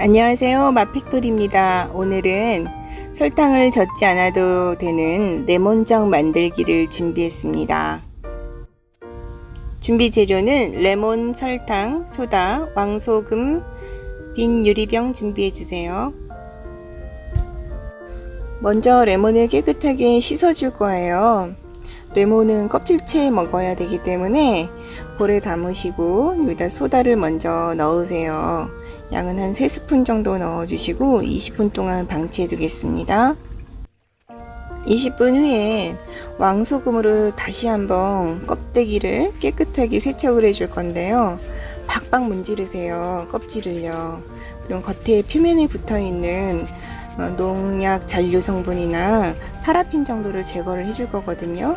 안녕하세요. 마픽돌입니다. 오늘은 설탕을 젓지 않아도 되는 레몬정 만들기를 준비했습니다. 준비 재료는 레몬, 설탕, 소다, 왕소금, 빈 유리병 준비해 주세요. 먼저 레몬을 깨끗하게 씻어 줄 거예요. 레몬은 껍질째 먹어야 되기 때문에 볼에 담으시고 여기다 소다를 먼저 넣으세요. 양은 한 3스푼 정도 넣어주시고 20분 동안 방치해 두겠습니다. 20분 후에 왕소금으로 다시 한번 껍데기를 깨끗하게 세척을 해줄 건데요. 박박 문지르세요. 껍질을요. 그럼 겉에 표면에 붙어 있는 어, 농약 잔류 성분이나 파라핀 정도를 제거를 해줄 거거든요.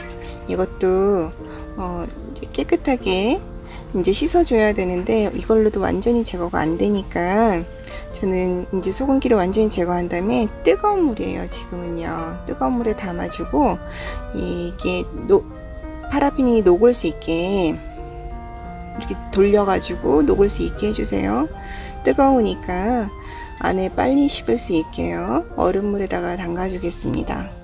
이것도 어, 이제 깨끗하게 이제 씻어줘야 되는데 이걸로도 완전히 제거가 안 되니까 저는 이제 소금기를 완전히 제거한 다음에 뜨거운 물이에요. 지금은요. 뜨거운 물에 담아주고 이게 노, 파라핀이 녹을 수 있게 이렇게 돌려가지고 녹을 수 있게 해주세요. 뜨거우니까 안에 빨리 식을 수 있게요. 얼음물에다가 담가주겠습니다.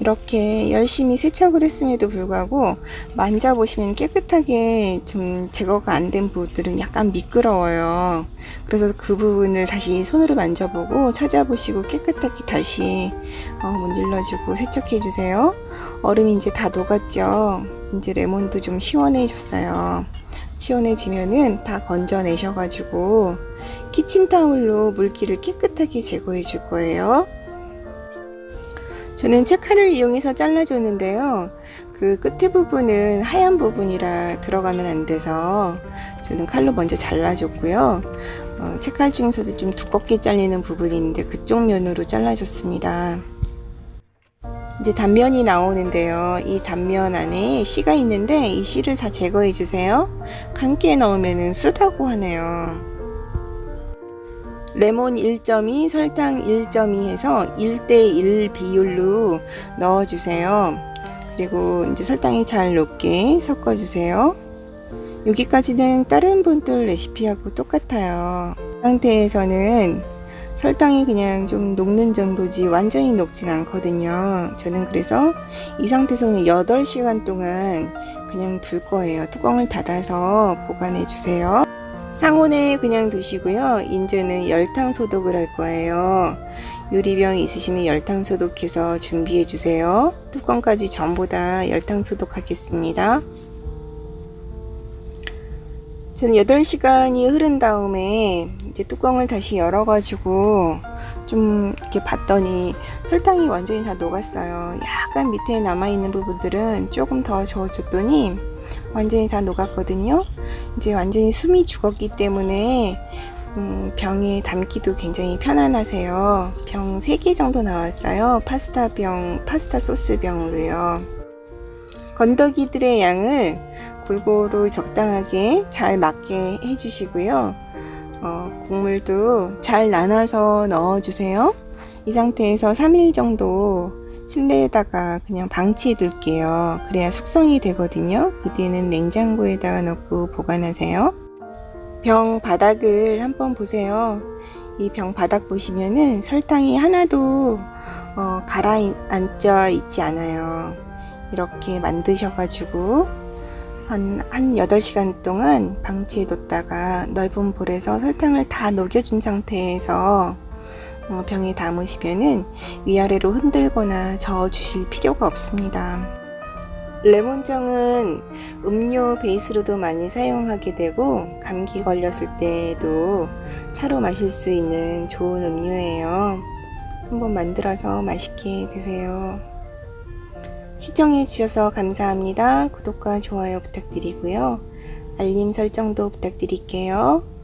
이렇게 열심히 세척을 했음에도 불구하고 만져보시면 깨끗하게 좀 제거가 안 된 부분들은 약간 미끄러워요. 그래서 그 부분을 다시 손으로 만져보고 찾아보시고 깨끗하게 다시 어, 문질러주고 세척해주세요. 얼음이 이제 다 녹았죠. 이제 레몬도 좀 시원해졌어요. 시원해지면은 다 건져내셔가지고 키친타올로 물기를 깨끗하게 제거해 줄 거예요. 저는 채칼을 이용해서 잘라줬는데요. 그 끝에 부분은 하얀 부분이라 들어가면 안 돼서 저는 칼로 먼저 잘라줬고요. 어, 채칼 중에서도 좀 두껍게 잘리는 부분이 있는데 그쪽 면으로 잘라줬습니다. 이제 단면이 나오는데요. 이 단면 안에 씨가 있는데 이 씨를 다 제거해 주세요. 함께 넣으면 쓰다고 하네요. 레몬 1.2, 설탕 1.2 해서 1대1 비율로 넣어주세요. 그리고 이제 설탕이 잘 녹게 섞어주세요. 여기까지는 다른 분들 레시피하고 똑같아요. 이 상태에서는 설탕이 그냥 좀 녹는 정도지 완전히 녹진 않거든요. 저는 그래서 이 상태에서는 8시간 동안 그냥 둘 거예요. 뚜껑을 닫아서 보관해 주세요. 상온에 그냥 두시고요. 이제는 열탕 소독을 할 거예요. 유리병 있으시면 열탕 소독해서 준비해 주세요. 뚜껑까지 전부 다 열탕 소독하겠습니다. 저는 8시간이 흐른 다음에 이제 뚜껑을 다시 열어가지고 좀 이렇게 봤더니 설탕이 완전히 다 녹았어요. 약간 밑에 남아있는 부분들은 조금 더 저어줬더니 완전히 다 녹았거든요. 이제 완전히 숨이 죽었기 때문에 음, 병에 담기도 굉장히 편안하세요. 병 3개 정도 나왔어요. 파스타 병, 파스타 소스 병으로요. 건더기들의 양을 골고루 적당하게 잘 맞게 해주시고요. 어, 국물도 잘 나눠서 넣어주세요. 이 상태에서 3일 정도 실내에다가 그냥 방치해 둘게요. 그래야 숙성이 되거든요. 그 뒤에는 냉장고에다가 넣고 보관하세요. 병 바닥을 한번 보세요. 이 병 바닥 보시면은 설탕이 하나도 어, 가라앉아 있지 않아요. 이렇게 만드셔가지고 한, 한 8시간 동안 방치해 뒀다가 넓은 볼에서 설탕을 다 녹여준 상태에서 어, 병에 담으시면은 위아래로 흔들거나 저어 주실 필요가 없습니다. 레몬정은 음료 베이스로도 많이 사용하게 되고 감기 걸렸을 때도 차로 마실 수 있는 좋은 음료예요. 한번 만들어서 맛있게 드세요. 시청해 주셔서 감사합니다. 구독과 좋아요 부탁드리고요. 알림 설정도 부탁드릴게요.